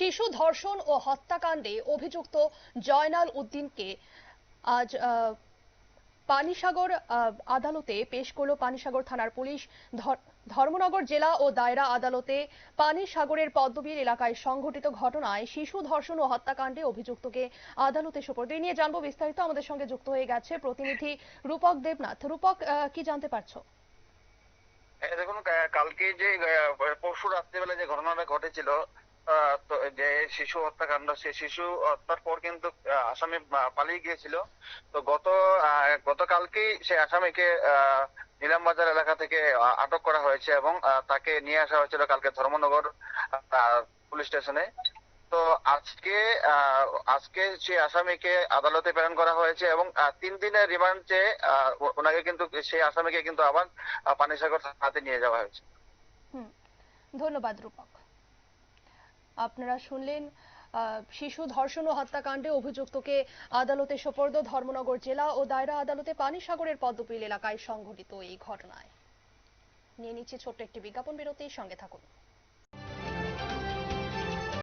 শিশু ধর্ষণ ও হত্যাকাণ্ডে অভিযুক্ত জয়নাল উদ্দিনকে আজ পানিসাগর আদালতে পেশ করল পানিসাগর থানার পুলিশ। ধর্মনগর জেলা ও দায়রা আদালতে পানিসাগরের পদ্মবীর এলাকায় সংঘটিত ঘটনায় শিশু ধর্ষণ ও হত্যাকাণ্ডে অভিযুক্তকে আদালতে সোপর্দ। নিয়ে জানব বিস্তারিত। আমাদের সঙ্গে যুক্ত হয়ে গেছে প্রতিনিধি রূপক দেবনাথ। রূপক কি জানতে পারছ? দেখুন কালকে যে পরশু রাত্রিবেলা যে ঘটনাটা ঘটেছিল যে শিশু হত্যাকাণ্ড সেই শিশু হত্যার পর কিন্তু আসামি পালিয়ে গিয়েছিল। তো গত গতকালকেই সেই আসামিকে আহ, নিলামবাজার এলাকা থেকে আটক করা হয়েছে এবং তাকে নিয়ে আসা হয়েছিল কালকে ধর্মনগর পুলিশ স্টেশনে। তো আজকে আজকে সেই আসামিকে আদালতে প্রেরণ করা হয়েছে এবং তিন দিনের রিমান্ড চেয়ে ওনাকে কিন্তু সেই আসামিকে কিন্তু আবার পানিসাগর থানাতে নিয়ে যাওয়া হয়েছে। ধন্যবাদ রূপক। আপনারা শুনলেন শিশু ধর্ষণ ও হত্যাকাণ্ডে অভিযুক্তকে আদালতে সোপর্দ ধর্মনগর জেলা ও দায়রা আদালতে পানিসাগরের পদ্মপিল এলাকায় সংঘটিত এই ঘটনায়। নিয়ে নিচ্ছে ছোট্ট একটি বিজ্ঞাপন বিরতির সঙ্গে থাকুন।